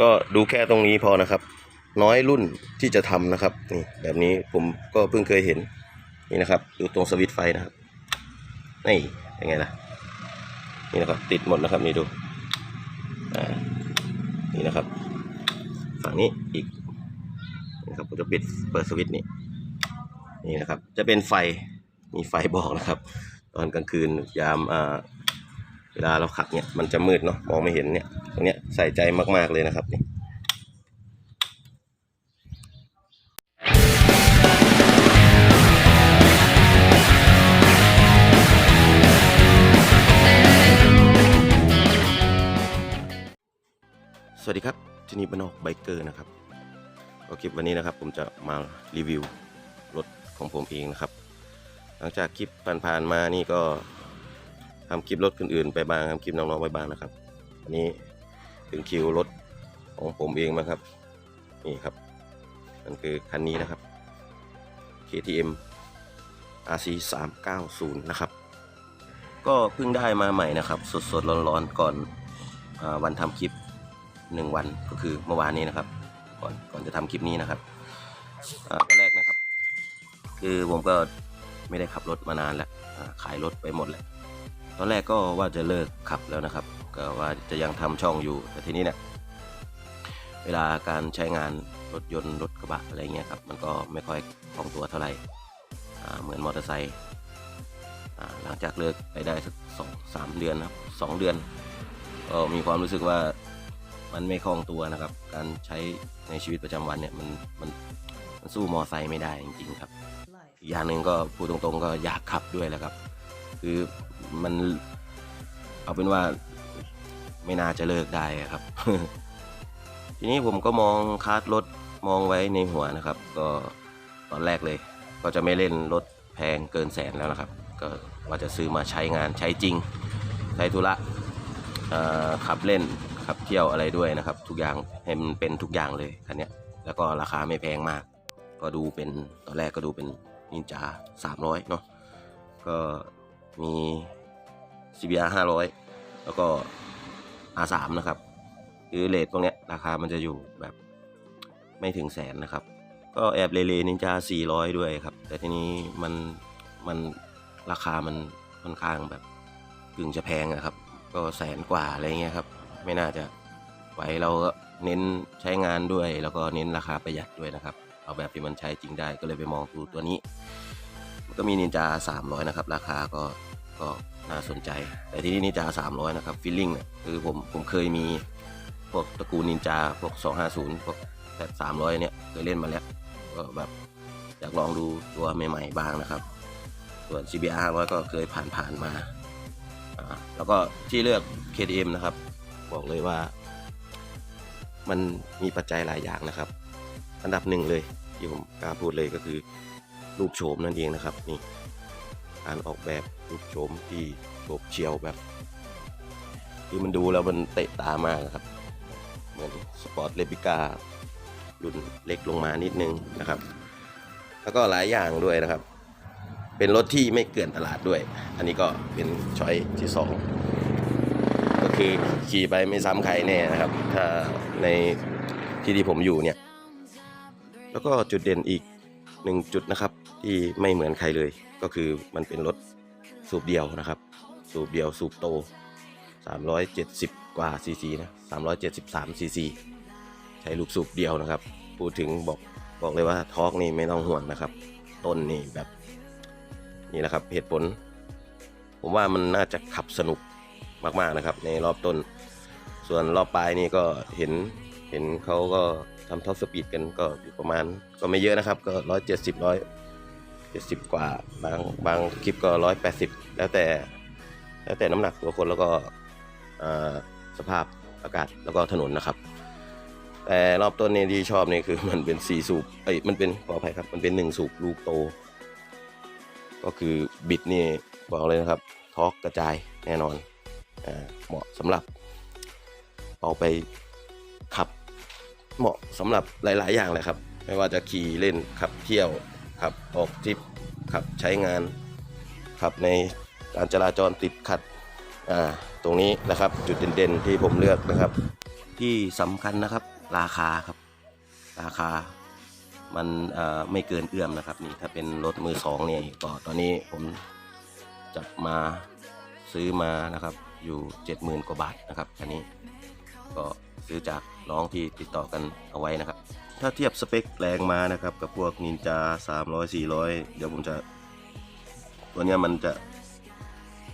ก็ดูแค่ตรงนี้พอนะครับ น้อยรุ่นที่จะทำนะครับนี่แบบนี้ผมก็เพิ่งเคยเห็นนี่นะครับดูตรงสวิตช์ไฟนะครับนี่ยังไงล่ะนี่นะครับติดหมดนะครับนี่ดูนี่นะครับ ฝั่งนี้อีกนะครับผมจะปิดเปิดสวิตช์นี่นี่นะครับ จะเป็นไฟมีไฟบอกนะครับ ตอนกลางคืนยามอ่า เวลาเราขับเนี่ยมันจะมืดเนาะมองไม่เห็นเนี่ยตรงเนี้ยใส่ใจมากๆเลยนะครับนี่สวัสดีครับที่นี่บ้านนอกไบเกอร์นะครับก็คลิปวันนี้นะครับ ผมจะมารีวิวรถของผมเองนะครับ หลังจากคลิปผ่านๆมานี่ก็ ทำคลิปรถคนอื่นไปบ้างทำคลิปน้องๆไปบ้างนะครับ อันนี้ถึงคิวรถของผมเองมาครับ นี่ครับนั่นคือคันนี้นะครับ KTM RC 390นะครับ ก็เพิ่งได้มาใหม่นะครับ สดๆร้อนๆก่อนอวันทำคลิปหนึ่งวันก็คือเมื่อวานนี้นะครับ ก่อนก่อนจะทำคลิปนี้นะครับตอนแรกนะครับ คือผมก็ไม่ได้ขับรถมานานแล้วขายรถไปหมดแหละ ตอนแรกก็ว่าจะเลิกขับแล้วนะครับ ก็ว่าจะยังทำช่องอยู่ แต่ทีนี้เนี่ยเวลาการใช้งานรถยนต์รถกระบะอะไรเงี้ยครับ มันก็ไม่ค่อยคล่องตัวเท่าไหร่เหมือนมอเตอร์ไซค์หลังจากเลิกไปได้สักสองสามเดือนนะครับสองเดือน ก็มีความรู้สึกว่ามันไม่คล่องตัวนะครับ การใช้ในชีวิตประจำวันเนี่ยมันมันมันสู้มอไซค์ไม่ได้จริงๆครับอีกอย่างหนึ่งก็พูดตรงๆก็อยากขับด้วยแหละครับ คือมันเอาเป็นว่าไม่น่าจะเลิกได้ครับ ทีนี้ผมก็มองคาร์ดรถมองไว้ในหัวนะครับ ก็ตอนแรกเลย ก็จะไม่เล่นรถแพงเกินแสนแล้วนะครับ ก็ว่าจะซื้อมาใช้งานใช้จริง ใช้ธุระขับเล่นขับเที่ยวอะไรด้วยนะครับ ทุกอย่างให้มันเป็นทุกอย่างเลยคันนี้แล้วก็ราคาไม่แพงมาก ก็ดูเป็นตอนแรกก็ดูเป็นนินจา300เนาะก็ มี CBR 500 แล้วก็ R3 นะครับ คือเลทพวกนี้ราคามันจะอยู่แบบไม่ถึงแสนนะครับ ก็แอบเลเลนินจา400 ด้วยครับ แต่ทีนี้มันมันราคามันค่อนข้างแบบกึ่งจะแพงอะครับ ก็แสนกว่าอะไรเงี้ยครับ ไม่น่าจะไหวเราก็เน้นใช้งานด้วย แล้วก็เน้นราคาประหยัดด้วยนะครับ เอาแบบที่มันใช้จริงได้ก็เลยไปมองดูตัวนี้ ก็มีนินจา 300 นะครับ ราคาก็ก็น่าสนใจ แต่ที่นี่นินจา 300 นะครับฟีลลิ่งเนี่ยคือผมผมเคยมีพวกตระกูลนินจาพวก 250 พวกแต่300 เนี่ยเคยเล่นมาแล้วก็แบบอยากลองดูตัวใหม่ๆบ้างนะครับ ส่วน CBR 500 ก็เคยผ่านๆมาแล้วก็ที่เลือก KTM นะครับ บอกเลยว่า มันมีปัจจัยหลายอย่างนะครับ อันดับหนึ่งเลยที่ผมกล้าพูดเลยก็คือ รูปโฉมนั่นเองนะครับนี่การออกแบบรูปโฉมที่โฉบเฉียวแบบคือมันดูแล้วมันเตะตามากนะครับ เหมือนสปอร์ตเลปิการุ่นเล็กลงมานิดนึงนะครับ แล้วก็หลายอย่างด้วยนะครับ เป็นรถที่ไม่เกลื่อนตลาดด้วย อันนี้ก็เป็นช้อยที่สองก็คือขี่ไปไม่ซ้ำใครแน่นะครับ ถ้าในที่ที่ผมอยู่เนี่ย แล้วก็จุดเด่นอีกหนึ่งจุดนะครับ ที่ไม่เหมือนใครเลย ก็คือมันเป็นรถสูบเดียวนะครับ สูบเดียวสูบโต 370 กว่าซีซีนะ 373ซีซีใช้ลูกสูบเดียวนะครับ พูดถึงบอกบอกเลยว่าทอร์กนี่ไม่ต้องห่วงนะครับ ต้นนี่แบบนี่แหละครับเหตุผล ผมว่ามันน่าจะขับสนุกมากๆนะครับ ในรอบต้น ส่วนรอบปลายนี่ก็เห็นเห็นเขาก็ทำท็อปสปีดกันก็อยู่ประมาณก็ไม่เยอะนะครับ ก็ร้อยเจ็ดสิบร้อย เจ็ดสิบกว่า บางบางคลิปก็ร้อยแปดสิบแล้วแต่แล้วแต่น้ำหนักตัวคนแล้วก็สภาพอากาศแล้วก็ถนนนะครับ แต่รอบต้นนี่ที่ชอบนี่คือมันเป็นสี่สูบเอ้ยมันเป็นขออภัยครับ มันเป็นหนึ่งสูบลูกโต ก็คือบิดนี่บอกเลยนะครับทอกกระจายแน่นอนอ่าเหมาะสำหรับเอาไปขับเหมาะสำหรับหลาย ๆ อย่างเลยครับ ไม่ว่าจะขี่เล่นขับเที่ยว ขับออกทริปขับใช้งาน ขับในการจราจรติดขัดอ่าตรงนี้นะครับจุดเด่นๆที่ผมเลือกนะครับ ที่สำคัญนะครับราคาครับ ราคามันไม่เกินเอื้อมนะครับนี่ถ้าเป็นรถมือสองเนี่ยก็ตอนนี้ผมจับมาซื้อมานะครับอยู่เจ็ดหมื่นกว่าบาทนะครับคันนี้ก็ซื้อจากน้องที่ติดต่อกันเอาไว้นะครับ ถ้าเทียบสเปคแรงมานะครับ กับพวกนินจา300 400 เดี๋ยวผมจะ ตัวเนี้ยมันจะ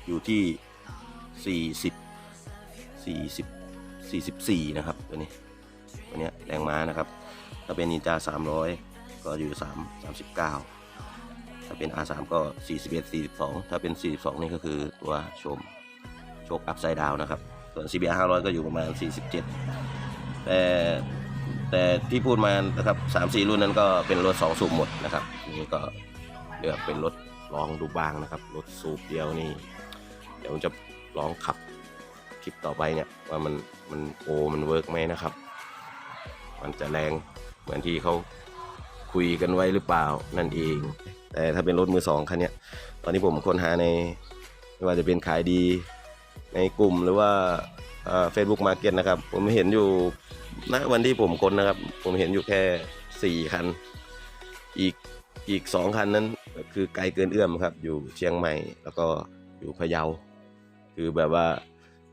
อยู่ที่ 40 40 44 นะครับ ตัวนี้ ตัวเนี้ยแรงม้านะครับ ถ้าเป็นนินจา300 ก็อยู่ 3 39 ถ้าเป็น R3 ก็ 41 42 ถ้าเป็น 42 นี่ก็คือตัวชมโชคอัพไซด์ดาวนะครับ ส่วน CBR 500 ก็อยู่ประมาณ 47แต่ แต่ที่พูดมานะครับ3 4รุ่นนั้นก็เป็นรถ2สูบหมดนะครับนี่ก็เลือกเป็นรถลองดูบ้างนะครับรถสูบเดียวนี่เดี๋ยวผมจะลองขับคลิปต่อไปเนี่ยว่ามันมันโอมันเวิร์กไหมนะครับ มันจะแรงเหมือนที่เขาคุยกันไว้หรือเปล่านั่นเอง แต่ถ้าเป็นรถมือสองคันเนี้ยตอนนี้ผมค้นหาในไม่ว่าจะเป็นขายดีในกลุ่มหรือว่า เฟซบุ๊กมาเก็ตนะครับ ผมเห็นอยู่ณวันที่ผมค้นนะครับ ผมเห็นอยู่แค่สี่คัน อีกอีกสองคันนั้นคือไกลเกินเอื้อมครับ อยู่เชียงใหม่แล้วก็อยู่พะเยา คือแบบว่า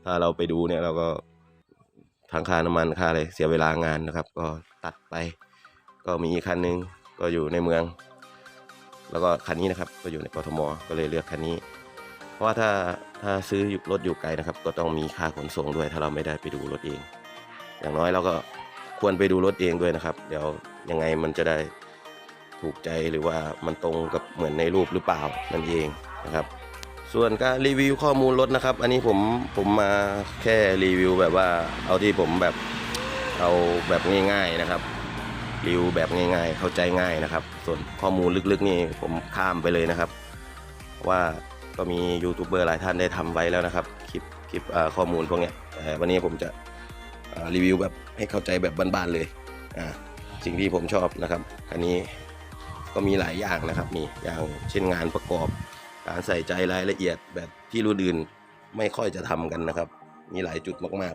ถ้าเราไปดูเนี่ยเราก็ทางค่าน้ำมันค่าอะไรเสียเวลางานนะครับ ก็ตัดไป ก็มีอีกคันหนึงก็อยู่ในเมือง แล้วก็คันนี้นะครับก็อยู่ในกทมก็เลยเลือกคันนี้ เพราะว่าถ้าถ้าซื้อรถอยู่ไกลนะครับ ก็ต้องมีค่าขนส่งด้วย ถ้าเราไม่ได้ไปดูรถเอง อย่างน้อยเราก็ควรไปดูรถเองด้วยนะครับ เดี๋ยวยังไงมันจะได้ถูกใจหรือว่ามันตรงกับเหมือนในรูปหรือเปล่านั่นเองนะครับ ส่วนการรีวิวข้อมูลรถนะครับ อันนี้ผมผมมาแค่รีวิวแบบว่าเอาที่ผมแบบเอาแบบง่ายๆนะครับรีวิวแบบง่ายๆ เข้าใจง่ายนะครับ ส่วนข้อมูลลึกๆนี่ผมข้ามไปเลยนะครับ ว่า ก็มียูทูบเบอร์หลายท่านได้ทำไว้แล้วนะครับ คลิปคลิปข้อมูลพวกเนี้ยวันนี้ผมจะรีวิวแบบให้เข้าใจแบบบ้านๆเลยอ่าสิ่งที่ผมชอบนะครับ อันนี้ก็มีหลายอย่างนะครับมีอย่างเช่นงานประกอบการใส่ใจรายละเอียดแบบที่รุ่นอื่นไม่ค่อยจะทำกันนะครับ มีหลายจุดมาก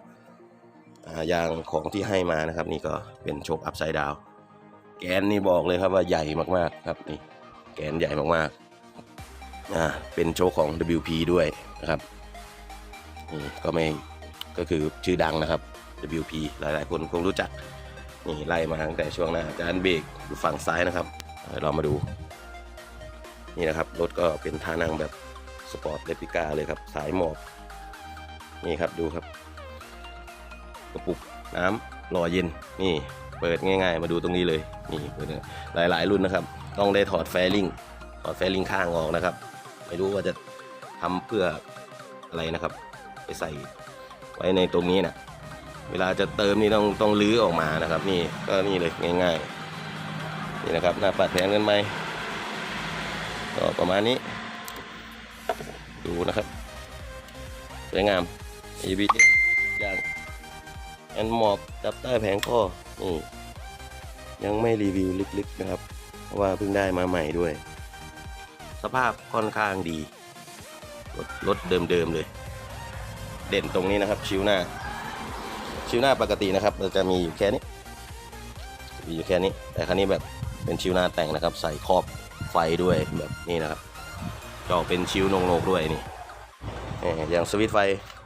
ๆออย่างของที่ให้มานะครับ นี่ก็เป็นโชคอัพไซด์ดาวแกนนี่บอกเลยครับว่าใหญ่มากๆครับนี่แกนใหญ่มากๆ อ่าเป็นโชคของ WP ด้วยนะครับนี่ก็ไม่ก็คือชื่อดังนะครับ WP หลาย ๆ คนคงรู้จักนี่ไล่มาตั้งแต่ช่วงหน้าจานเบรกอยู่ฝั่งซ้ายนะครับเดี๋ยวเรามาดู นี่นะครับรถก็เป็นท่านั่งแบบสปอร์ตเลปิก้าเลยครับสายหมอบนี่ครับดูครับ กระปุกน้ำรอเย็นนี่เปิดง่าย ๆ มาดูตรงนี้เลยนี่เปิดหลายๆ รุ่นนะครับ ต้องได้ถอดแฟลิงถอดแฟลิงข้างออกนะครับ ไม่รู้ว่าจะทำเพื่ออะไรนะครับ ไปใส่ไว้ในตรงนี้นะเวลาจะเติมนี่ต้องต้องลื้อออกมานะครับ นี่ก็นี่เลยง่าย ๆ นี่นะครับหน้าปัดแผงเงินไหมก็ประมาณนี้ ดูนะครับสวยงาม ABS อย่างแอนหมอกจับใต้แผงข้อนี่ยังไม่รีวิวลึกๆนะครับ เพราะว่าเพิ่งได้มาใหม่ด้วย สภาพค่อนข้างดี รถรถเดิมๆเลย เด่นตรงนี้นะครับ ชิวหน้า ชิวหน้าปกตินะครับจะมีอยู่แค่นี้มีอยู่แค่นี้ แต่ครั้นี้แบบเป็นชิวหน้าแต่งนะครับ ใส่ครอบไฟด้วยแบบนี้นะครับจอเป็นชิวโนกๆด้วยนี่อย่างสวิตไฟ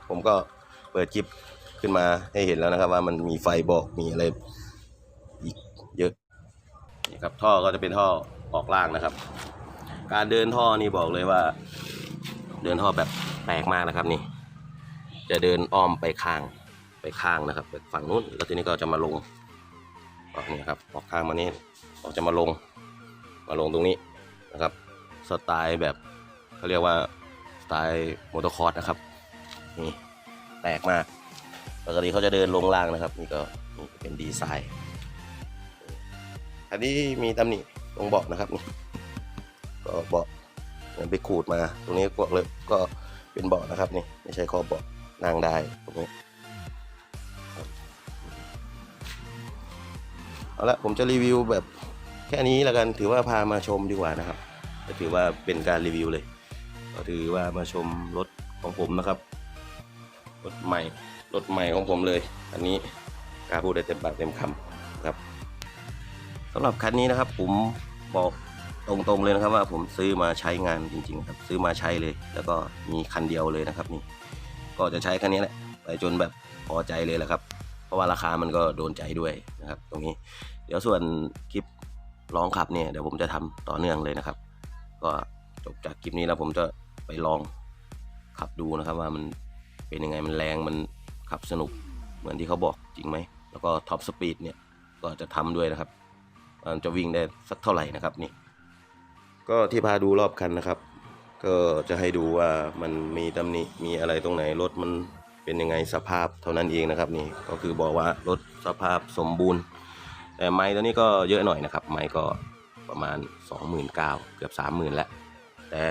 ผมก็เปิดคลิปขึ้นมาให้เห็นแล้วนะครับ ว่ามันมีไฟบอกมีอะไรอีกเยอะนี่ครับท่อก็จะเป็นท่อออกล่างนะครับ การเดินท่อนี่บอกเลยว่า เดินท่อแบบแปลกมากนะครับนี่ จะเดินอ้อมไปข้างไปข้างนะครับไปฝั่งนู้น แล้วทีนี้ก็จะมาลงออกนี่ครับออกข้างมานี่ออกจะมาลงมาลงตรงนี้นะครับ สไตล์แบบเขาเรียกว่าสไตล์มอเตอร์คอร์สนะครับนี่แปลกมากปกติเขาจะเดินลงล่างนะครับ นี่ก็นี่เป็นดีไซน์ อันนี้มีตำหนิตรงเบาะนะครับนี่ ก็เบาะเหมือนไปขูดมา ตรงนี้ก็เลยก็เป็นเบาะนะครับนี่ไม่ใช่คอเบาะนั่งได้ตรงนี้เอาละผมจะรีวิวแบบแค่นี้แล้วกันถือว่าพามาชมดีกว่านะครับก็ถือว่าเป็นการรีวิวเลย ก็ถือว่ามาชมรถของผมนะครับรถใหม่รถใหม่ของผมเลย อันนี้ล้าพูดได้เต็มปากเต็มคำครับสำหรับคันนี้นะครับผมบอก ตรงๆเลยนะครับว่าผมซื้อมาใช้งานจริงๆครับซื้อมาใช้เลย แล้วก็มีคันเดียวเลยนะครับนี่ก็จะใช้คันนี้แหละไปจนแบบพอใจเลยแหละครับ เพราะว่าราคามันก็โดนใจด้วยนะครับ ตรงนี้ เดี๋ยวส่วนคลิปลองขับเนี่ยเดี๋ยวผมจะทำต่อเนื่องเลยนะครับ ก็จบจากคลิปนี้แล้วผมจะไปลองขับดูนะครับว่ามันเป็นยังไงมันแรงมันขับสนุกเหมือนที่เขาบอกจริงไหมแล้วก็ท็อปสปีดเนี่ยก็จะทำด้วยนะครับมันจะวิ่งได้สักเท่าไหร่นะครับนี่ ก็ที่พาดูรอบคันนะครับ ก็จะให้ดูว่ามันมีตำหนิมีอะไรตรงไหนรถมันเป็นยังไงสภาพเท่านั้นเองนะครับนี่ก็คือบอกว่ารถสภาพสมบูรณ์ แต่ไม้ตัวนี้ก็เยอะหน่อยนะครับ ไม้ก็ประมาณ 29,000เกือบ 30,000แล้วแต่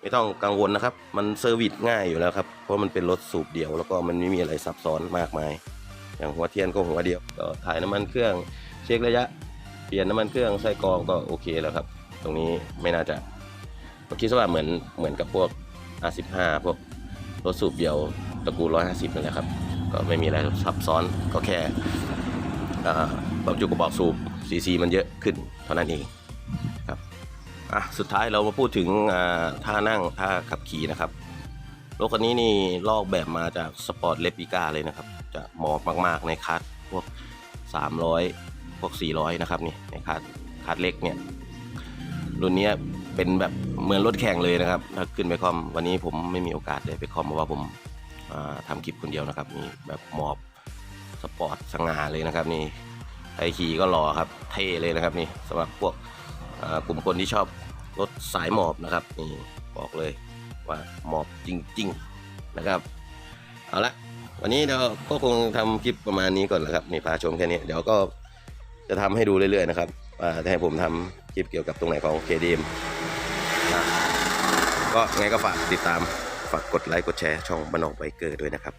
ไม่ต้องกังวลนะครับ มันเซอร์วิสง่ายอยู่แล้วครับ เพราะมันเป็นรถสูบเดียว แล้วก็มันไม่มีอะไรซับซ้อนมากมาย อย่างหัวเทียนก็หัวเดียวก็ถ่ายน้ำมันเครื่อง เช็คระยะ เปลี่ยนน้ำมันเครื่องใส่กรองก็โอเคแล้วครับ ตรงนี้ไม่น่าจะผมคิดว่าเหมือนเหมือนกับพวก R15 พวกรถสูบเดี่ยวตระกูล150นั่นแหละครับ ก็ไม่มีอะไรซับซ้อนก็แค่อ่าบรรจุกระบอกสูบซีซีมันเยอะขึ้นเท่านั้นเองครับอะสุดท้ายเรามาพูดถึงท่านั่งท่าขับขี่นะครับรถคันนี้นี่ลอกแบบมาจากสปอร์ตเลปิก้าเลยนะครับ จะเหมาะมากๆในคัสพวก 300 พวก 400 นะครับนี่ในคัสคัสเล็กเนี่ย รุ่นนี้เป็นแบบเหมือนรถแข่งเลยนะครับ ถ้าขึ้นไปคอมวันนี้ผมไม่มีโอกาสได้ไปคอมเพราะว่าผมาทำคลิปคนเดียวนะครับนี่แบบหมอบสปอร์ตสง่าเลยนะครับนี่ใครขี่ก็หล่อครับเท่เลยนะครับนี่สำหรับพวกกลุ่มคนที่ชอบรถสายหมอบนะครับนี่บอกเลยว่าหมอบจริง ๆนะครับเอาละวันนี้เราก็คงทำคลิปประมาณนี้ก่อนแหละครับนี่พาชมแค่นี้เดี๋ยวก็จะทำให้ดูเรื่อยๆนะครับว่าจะให้ผมทำค ลิปเกี่ยวกับตรงไหนของ KDM นะก็ไงก็ฝากติดตามฝากกดไลค์กดแชร์ช่องบ้านนอกไบเกอร์ด้วยนะครับ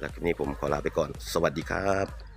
แล้วคลิปนี้ผมขอลาไปก่อน สวัสดีครับ